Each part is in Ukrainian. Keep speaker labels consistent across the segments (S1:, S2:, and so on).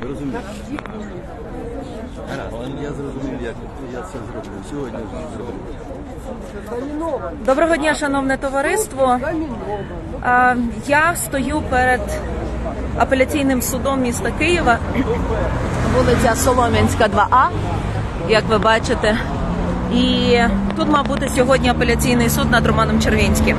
S1: Ви розумієте? Гаразд, я зрозумів, як я це зроблю. Сьогодні ж зроблю.
S2: Доброго дня, шановне товариство. Я стою перед апеляційним судом міста Києва, вулиця Солом'янська, 2А, як ви бачите. І тут мав бути сьогодні апеляційний суд над Романом Червінським.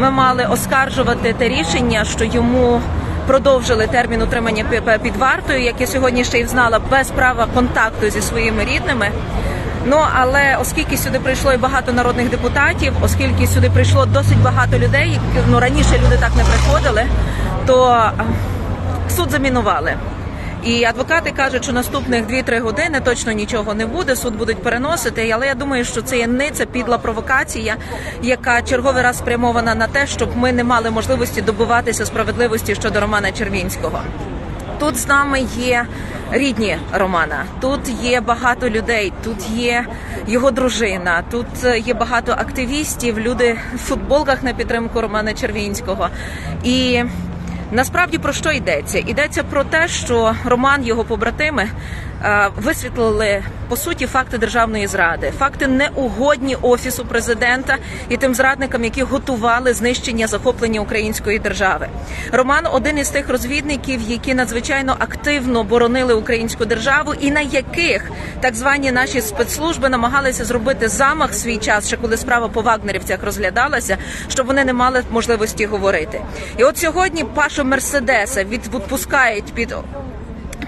S2: Ми мали оскаржувати те рішення, що йому продовжили термін утримання пі- під вартою, як я сьогодні ще й знала, без права контакту зі своїми рідними. Ну але оскільки сюди прийшло і багато народних депутатів, оскільки сюди прийшло досить багато людей, ну раніше люди так не приходили, то суд замінували. І адвокати кажуть, що наступних 2-3 години точно нічого не буде. Суд будуть переносити. Але я думаю, що це є ниця підла провокація, яка черговий раз спрямована на те, щоб ми не мали можливості добиватися справедливості щодо Романа Червінського. Тут з нами є рідні Романа, тут є багато людей, тут є його дружина, тут є багато активістів, люди в футболках на підтримку Романа Червінського. І насправді про що йдеться? Йдеться про те, що Роман, його побратими висвітлили по суті факти державної зради, факти неугодні офісу президента і тим зрадникам, які готували знищення захоплення української держави. Роман один із тих розвідників, які надзвичайно активно боронили українську державу, і на яких так звані наші спецслужби намагалися зробити замах в свій час, ще коли справа по вагнерівцях розглядалася, щоб вони не мали можливості говорити. І от сьогодні Пашу Мерседеса відпускають під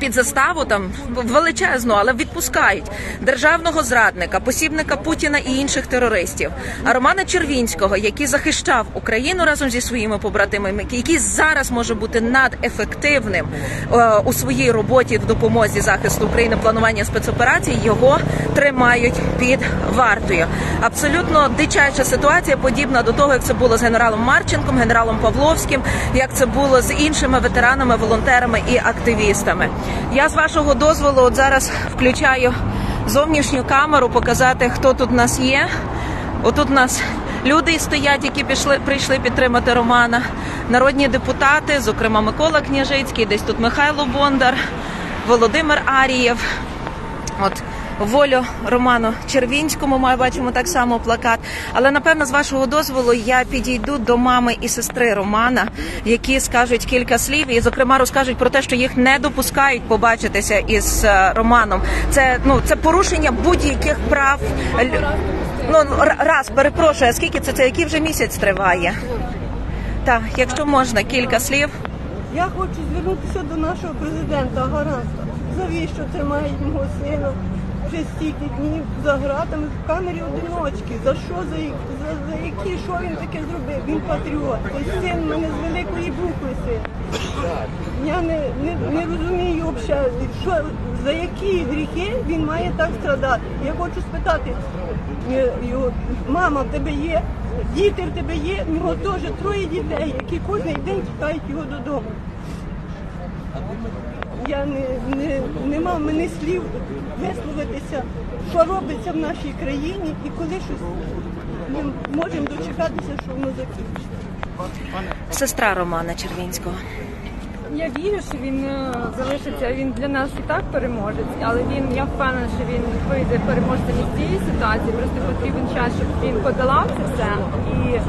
S2: під заставу там величезну, але відпускають державного зрадника, посібника Путіна і інших терористів. А Романа Червінського, який захищав Україну разом зі своїми побратимами, який зараз може бути надефективним е, у своїй роботі в допомозі захисту України, планування спецоперацій, його тримають під вартою. Абсолютно дичача ситуація, подібна до того, як це було з генералом Марченком, генералом Павловським, як це було з іншими ветеранами, волонтерами і активістами. Я з вашого дозволу от зараз включаю зовнішню камеру, показати, хто тут у нас є. Отут у нас люди стоять, які пішли, прийшли підтримати Романа, народні депутати, зокрема Микола Княжицький, десь тут Михайло Бондар, Володимир Арієв. От волю Роману Червінському ми бачимо так само плакат. Але напевно, з вашого дозволу, я підійду до мами і сестри Романа, які скажуть кілька слів, і зокрема розкажуть про те, що їх не допускають побачитися із е, Романом. Це ну це порушення будь-яких прав. Ну раз перепрошую, а скільки це це який вже місяць триває? Так, якщо можна, кілька слів.
S3: Я хочу звернутися до нашого президента Гаранта. Завіщо тримають мого сина вже стільки днів за гратами в камері одиночки? За що? За, за, за які? Що він таке зробив? Він патріот. Той син мене з великої букви. Я не, не, не розумію взагалі, що, за які гріхи він має так страдати. Я хочу спитати е, його, мама, в тебе є, діти в тебе є, в нього теж троє дітей, які кожен день чекають його додому. Я не, не, нема в мене слів висловитися, що робиться в нашій країні і коли щось ми можемо дочекатися, що воно закінчиться.
S2: Сестра Романа Червінського.
S4: Я вірю, що він е, залишиться. Він для нас і так переможець, але він я впевнена, що він вийде переможцем із цієї ситуації. Просто потрібен час, щоб він подолав це все. І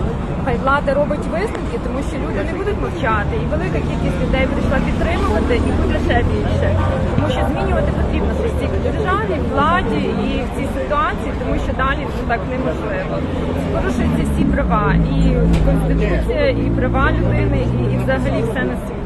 S4: хай влада робить висновки, тому що люди не будуть мовчати. І велика кількість людей прийшла підтримувати, і буде ще більше. Тому що змінювати потрібно щось в державі, владі і в цій ситуації, тому що далі це так неможливо. Порушуються всі права, і конституція, і права людини, і, і взагалі все на світі.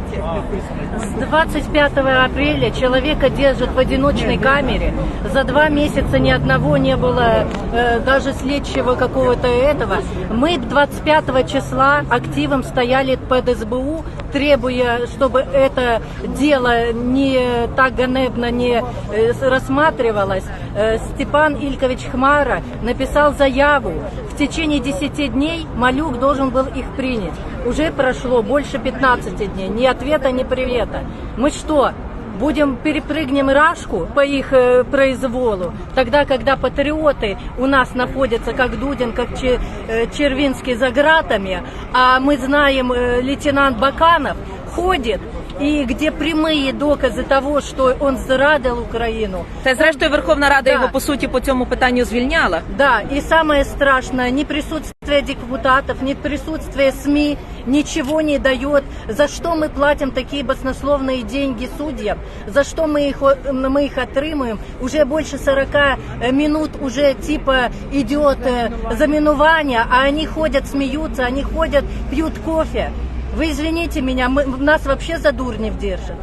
S5: С 25 апреля человека держат в одиночной камере. За два месяца ни одного не было, э, даже следчего какого-то этого. Мы 25 числа активом стояли под СБУ, требуя, чтобы это дело не так ганебно не э, рассматривалось. Э, Степан Илькович Хмара написал заяву. В течение 10 дней Малюк должен был их принять. Уже прошло больше 15 дней. Ни ответа, ни привета. Мы что, будем перепрыгнем Рашку по их э, произволу, тогда, когда патриоты у нас находятся, как Дудин, как Че- э, Червинский за гратами, а мы знаем, э, лейтенант Баканов уходит, и где прямые доказы того, что он зрадил Украину.
S2: Та зрештою Верховна Рада
S5: Да.
S2: його по суті по цьому питанню звільняла.
S5: Да, и самое страшное, ни присутствие депутатов, ни присутствие СМИ ничего не дает. За что мы платим такие баснословные деньги судьям? За что мы их, о- мы их отрымуем? Уже больше 40 э, минут уже типа идет э, заминування, а они ходят, смеются, они ходят, пьют кофе. Вы извините меня, мы, нас вообще за дурнев держат.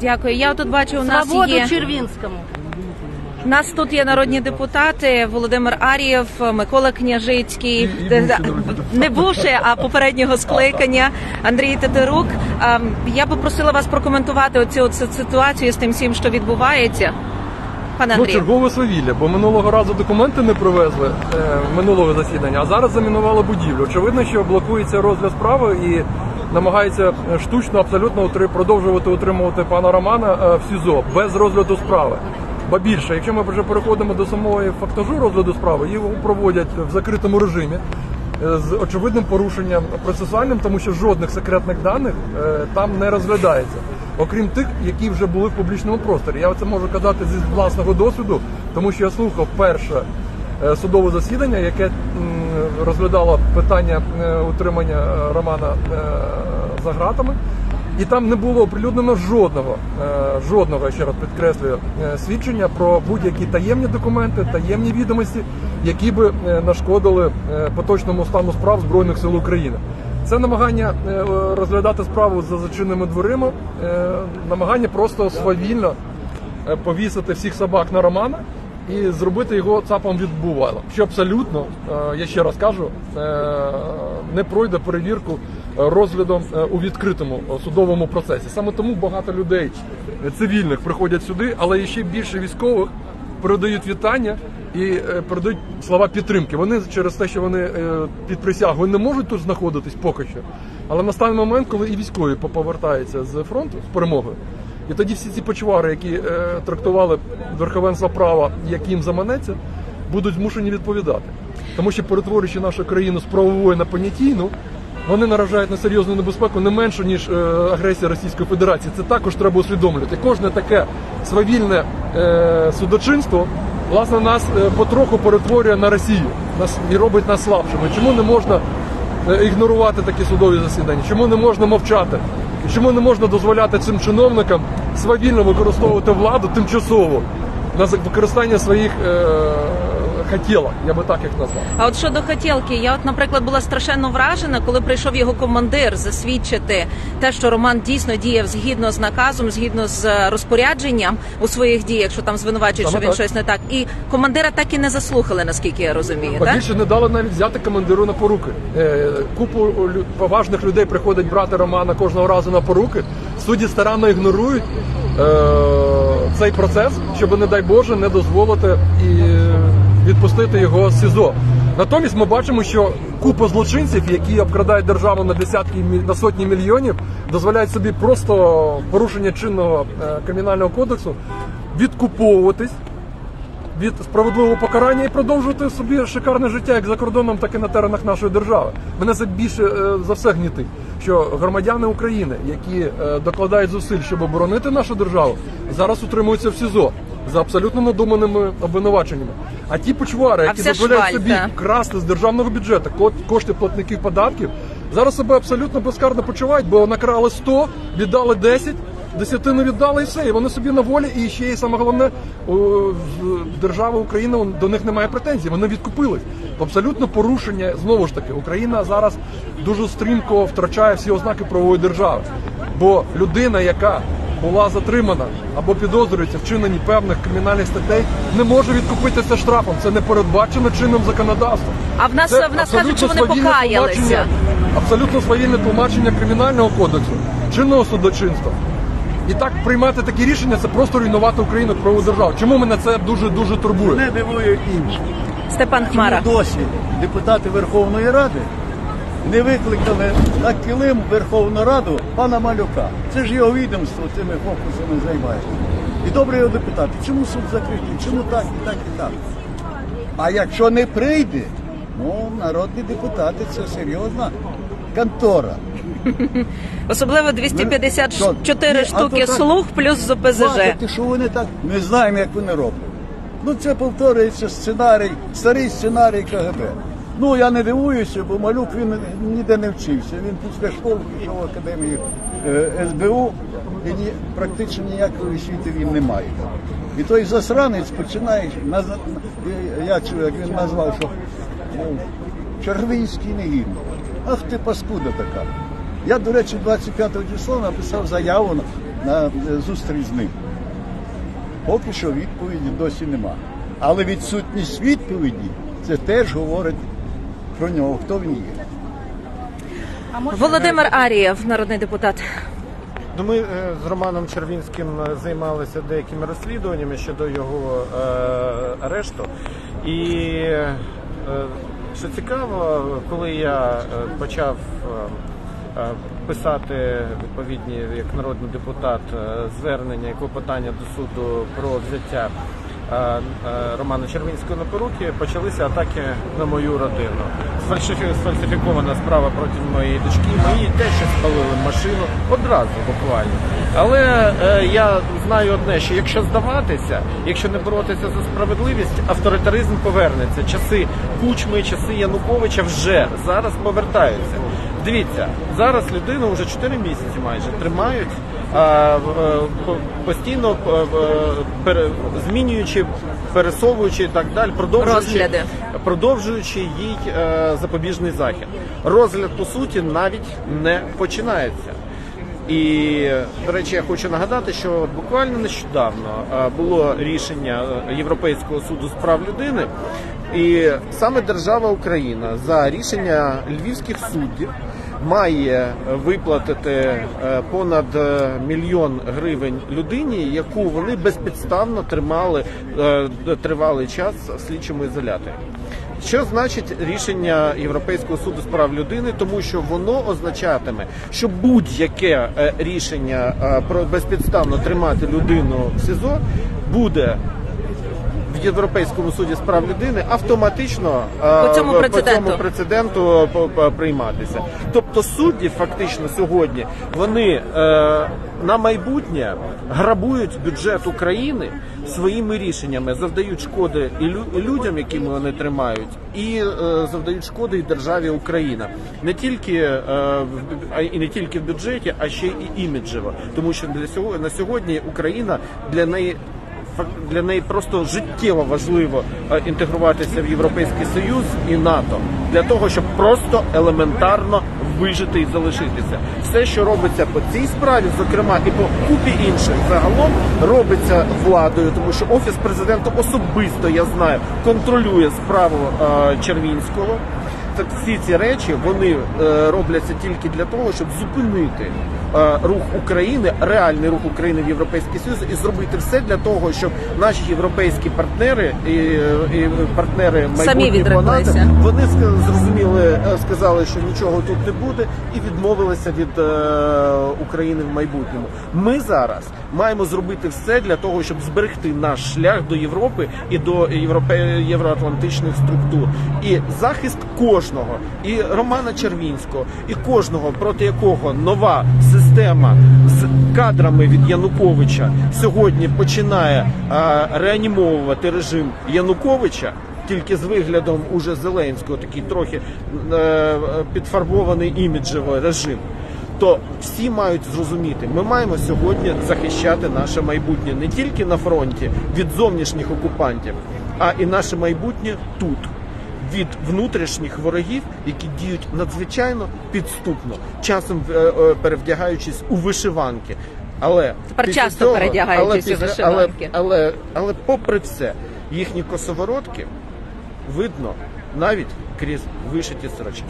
S2: Дякую. Я тут бачу, у нас
S5: Свободу
S2: є
S5: Червинскому.
S2: у нас тут є народні депутати Володимир Ар'єв, Микола Княжицький, не бувши, а попереднього скликання Андрій Тетерук. Я попросила вас прокоментувати оцю, оцю ситуацію з тим всім, що відбувається. Пане
S1: Ну, чергове свавілля, бо минулого разу документи не привезли е, минулого засідання, а зараз замінували будівлю. Очевидно, що блокується розгляд справи і намагається е, штучно абсолютно продовжувати утримувати пана Романа е, в СІЗО без розгляду справи. Ба більше, якщо ми вже переходимо до самого фактажу розгляду справи, його проводять в закритому режимі е, з очевидним порушенням процесуальним, тому що жодних секретних даних там не розглядається, окрім тих, які вже були в публічному просторі. Я це можу казати зі власного досвіду, тому що я слухав перше судове засідання, яке м, розглядало питання е, утримання е, Романа е, за гратами. І там не було оприлюднено жодного, жодного, я ще раз підкреслюю, свідчення про будь-які таємні документи, таємні відомості, які би нашкодили поточному стану справ Збройних сил України. Це намагання розглядати справу за зачиненими дверима, намагання просто свавільно повісити всіх собак на Романа і зробити його цапом від бувала. Що абсолютно, е, я ще раз кажу, не пройде перевірку розглядом е, у відкритому е, судовому процесі. Саме тому багато людей цивільних приходять сюди, але ще більше військових передають вітання і передають слова підтримки. Вони через те, що вони під присягою не можуть тут знаходитись поки що. Але настане момент, коли і військові повертаються з фронту з перемогою. І тоді всі ці почвари, які е, трактували верховенство права, як їм заманеться, будуть змушені відповідати. Тому що перетворюючи нашу країну з правової на понятійну, вони наражають на серйозну небезпеку не менше, ніж е, агресія Російської Федерації. Це також треба усвідомлювати. Кожне таке свавільне е, судочинство власне нас е, потроху перетворює на Росію нас і робить нас слабшими. Чому не можна е, ігнорувати такі судові засідання? Чому не можна мовчати? Чому не можна дозволяти цим чиновникам свавільно використовувати владу тимчасово на використання своїх е, хотілок, я би так їх назвав.
S2: А от щодо хотілки, я от, наприклад, була страшенно вражена, коли прийшов його командир засвідчити те, що Роман дійсно діяв згідно з наказом, згідно з е, розпорядженням у своїх діях, що там звинувачують, що він
S1: так.
S2: щось не так. І командира так і не заслухали, наскільки я розумію.
S1: Ба
S2: Так?
S1: більше не дали навіть взяти командиру на поруки. Е, Купу лю- поважних людей приходить брати Романа кожного разу на поруки. Судді старанно ігнорують е, цей процес, щоб, не дай Боже, не дозволити і відпустити його з СІЗО. Натомість ми бачимо, що купа злочинців, які обкрадають державу на десятки на сотні мільйонів, дозволяють собі просто порушення чинного е, кримінального кодексу відкуповуватись від справедливого покарання і продовжувати собі шикарне життя як за кордоном, так і на теренах нашої держави. Мене це більше е, за все гнітить, що громадяни України, які е, докладають зусиль, щоб оборонити нашу державу, зараз утримуються в СІЗО за абсолютно надуманими обвинуваченнями. А ті почвари, які дозволяють собі красти з державного бюджету ко- кошти платників податків, зараз себе абсолютно безкарно почувають, бо накрали 100, віддали 10, десятину віддали і все. І вони собі на волі. І ще й саме головне, держава Україна до них немає претензій. Вони відкупились. Абсолютно порушення знову ж таки. Україна зараз дуже стрімко втрачає всі ознаки правової держави. Бо людина, яка була затримана або підозрюється в чиненні певних кримінальних статей, не може відкупитися штрафом. Це не передбачено чинним законодавством.
S2: А в нас
S1: Це
S2: в нас кажуть, що вони покаялися.
S1: Абсолютно свавільне тлумачення кримінального кодексу, чинного судочинства. І так приймати такі рішення це просто руйнувати Україну правову державу. Чому мене це дуже дуже турбує?
S6: Мене дивує інше.
S2: Степан Хмара.
S6: Чому досі депутати Верховної Ради не викликали на килим Верховну Раду пана Малюка? Це ж його відомство цими фокусами займається. І добре його депутати. Чому суд закритий? Чому так і так і так? А якщо не прийде, ну народні депутати це серйозна контора.
S2: Особливо 254 штуки
S6: то
S2: слуг плюс з ОПЗЖ.
S6: Бачите, що вони так не знаємо, як вони роблять. Ну це повторюється сценарій, старий сценарій КГБ. Ну я не дивуюся, бо малюк він ніде не вчився. Він після школи пішов в академію е, СБУ і ні, практично ніякої освіти він не має. І той засранець починає я чую, як він назвав, що мов, червинський негідник. Ах ти паскуда така. Я, до речі, 25 числа написав заяву на, на зустріч з ним. Поки що відповіді досі нема. Але відсутність відповіді це теж говорить про нього, хто він є.
S2: Володимир Арієв, народний депутат.
S7: Ну, ми е, з Романом Червінським е, займалися деякими розслідуваннями щодо його е, арешту. І е, що цікаво, коли я е, почав е, писати відповідні як народний депутат звернення і клопотання до суду про взяття Романа Червінського на поруки, почалися атаки на мою родину. Сфальсифікована справа проти моєї дочки. Мої теж спалили машину одразу буквально. Але е, я знаю одне, що якщо здаватися, якщо не боротися за справедливість, авторитаризм повернеться. Часи Кучми, часи Януковича вже зараз повертаються. Дивіться, зараз людину вже 4 місяці майже тримають. Е, по- постійно е, е, змінюючи, пересовуючи і так далі, продовжуючи,
S2: Розгляди.
S7: продовжуючи їй запобіжний захід. Розгляд по суті навіть не починається. І, до речі, я хочу нагадати, що буквально нещодавно було рішення Європейського суду з прав людини, і саме держава Україна за рішення львівських суддів має виплатити е, понад е, мільйон гривень людині, яку вони безпідставно тримали е, тривалий час в слідчому ізоляторі. Що значить рішення Європейського суду з прав людини? Тому що воно означатиме, що будь-яке рішення про безпідставно тримати людину в СІЗО буде в Європейському суді з прав людини автоматично е,
S2: По цьому
S7: по цьому прецеденту по- прийматися. Тобто судді фактично сьогодні вони е, на майбутнє грабують бюджет України своїми рішеннями, завдають шкоди і людям, якими вони тримають, і е, завдають шкоди і державі Україна. Не тільки е, і не тільки в бюджеті, а ще і іміджево. Тому що для сього- на сьогодні Україна для неї для неї просто життєво важливо е, інтегруватися в Європейський Союз і НАТО для того, щоб просто елементарно вижити і залишитися. Все, що робиться по цій справі, зокрема і по купі інших, загалом робиться владою, тому що офіс президента особисто я знаю контролює справу е, Червінського. Так всі ці речі вони е, робляться тільки для того, щоб зупинити рух України, реальний рух України в Європейський Союз, і зробити все для того, щоб наші європейські партнери і, е, і партнери майбутніх. Вони зрозуміли, е, сказали, що нічого тут не буде, і відмовилися від е, України в майбутньому. Ми зараз маємо зробити все для того, щоб зберегти наш шлях до Європи і до європе... євроатлантичних структур. І захист кожного, і Романа Червінського, і кожного, проти якого нова система з кадрами від Януковича сьогодні починає е, реанімовувати режим Януковича тільки з виглядом уже Зеленського, такий трохи е, підфарбований іміджевий режим. То всі мають зрозуміти, ми маємо сьогодні захищати наше майбутнє не тільки на фронті від зовнішніх окупантів, а і наше майбутнє тут. Від внутрішніх ворогів, які діють надзвичайно підступно, часом е, е, перевдягаючись у вишиванки. Але
S2: Тепер часто
S7: цього-
S2: передягаючись
S7: але
S2: у вишиванки.
S7: Але, але, але попри все, їхні косоворотки видно навіть крізь вишиті сорочки.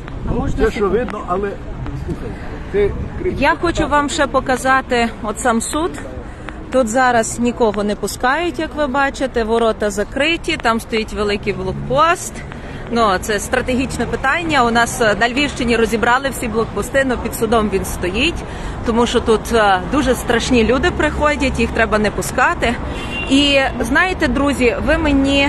S6: Це що видно, але слухай, ти
S2: Я хочу вам ще показати от сам суд. Тут зараз нікого не пускають, як ви бачите. Ворота закриті, там стоїть великий блокпост. Ну, це стратегічне питання. У нас е, на Львівщині розібрали всі блокпости, але під судом він стоїть, тому що тут е, дуже страшні люди приходять, їх треба не пускати. І знаєте, друзі, ви мені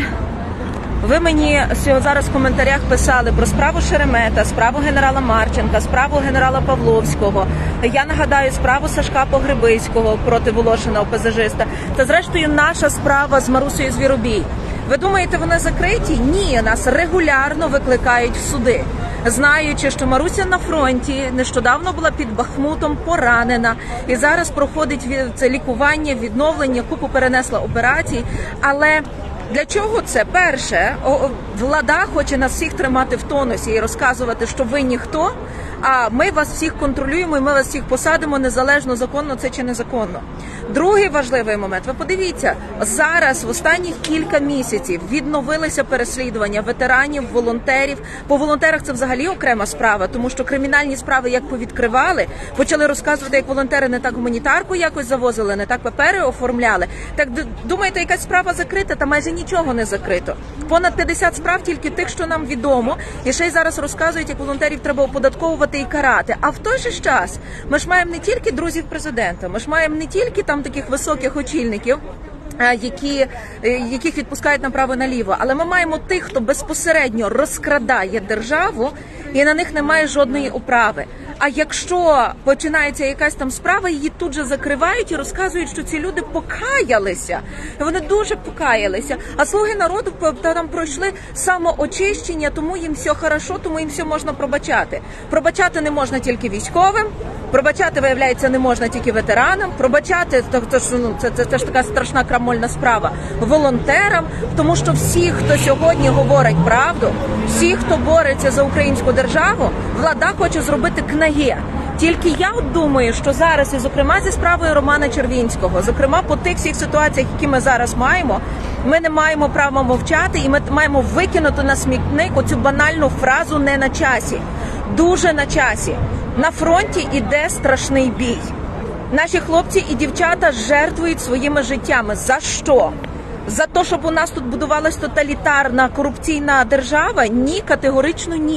S2: Ви мені зараз в коментарях писали про справу Шеремета, справу генерала Марченка, справу генерала Павловського. Я нагадаю справу Сашка Погребиського проти Волошина ОПЗЖиста. Та зрештою наша справа з Марусею Звіробій. Ви думаєте, вони закриті? Ні, нас регулярно викликають в суди. Знаючи, що Маруся на фронті нещодавно була під Бахмутом поранена і зараз проходить це лікування, відновлення, купу перенесла операцій. Але для чого це? Перше, влада хоче нас всіх тримати в тонусі і розказувати, що ви ніхто. А ми вас всіх контролюємо, і ми вас всіх посадимо незалежно законно це чи незаконно. Другий важливий момент. Ви подивіться зараз, в останніх кілька місяців відновилися переслідування ветеранів, волонтерів. По волонтерах це взагалі окрема справа, тому що кримінальні справи як повідкривали, почали розказувати, як волонтери не так гуманітарку якось завозили, не так папери оформляли. Так думаєте, якась справа закрита? Та майже нічого не закрито. Понад 50 справ тільки тих, що нам відомо, і ще й зараз розказують, як волонтерів треба оподатковувати і карати. А в той же час ми ж маємо не тільки друзів президента, ми ж маємо не тільки там таких високих очільників. е, Які е, яких відпускають направо наліво, але ми маємо тих, хто безпосередньо розкрадає державу, і на них немає жодної управи. А якщо починається якась там справа, її тут же закривають і розказують, що ці люди покаялися. Вони дуже покаялися. А слуги народу там пройшли самоочищення, тому їм все хорошо, тому їм все можна пробачати. Пробачати не можна тільки військовим. Пробачати, виявляється, не можна тільки ветеранам. Пробачати то, що, ну, це, це, це ж така страшна крамольна справа волонтерам, тому що всі, хто сьогодні говорить правду, всі, хто бореться за українську державу, влада хоче зробити кнаги. Тільки я думаю, що зараз, і зокрема зі справою Романа Червінського, зокрема по тих всіх ситуаціях, які ми зараз маємо, ми не маємо права мовчати, і ми маємо викинути на смітник оцю банальну фразу не на часі. Дуже на часі. На фронті іде страшний бій. Наші хлопці і дівчата жертвують своїми життями. За що? За те, щоб у нас тут будувалась тоталітарна корупційна держава? Ні, категорично ні.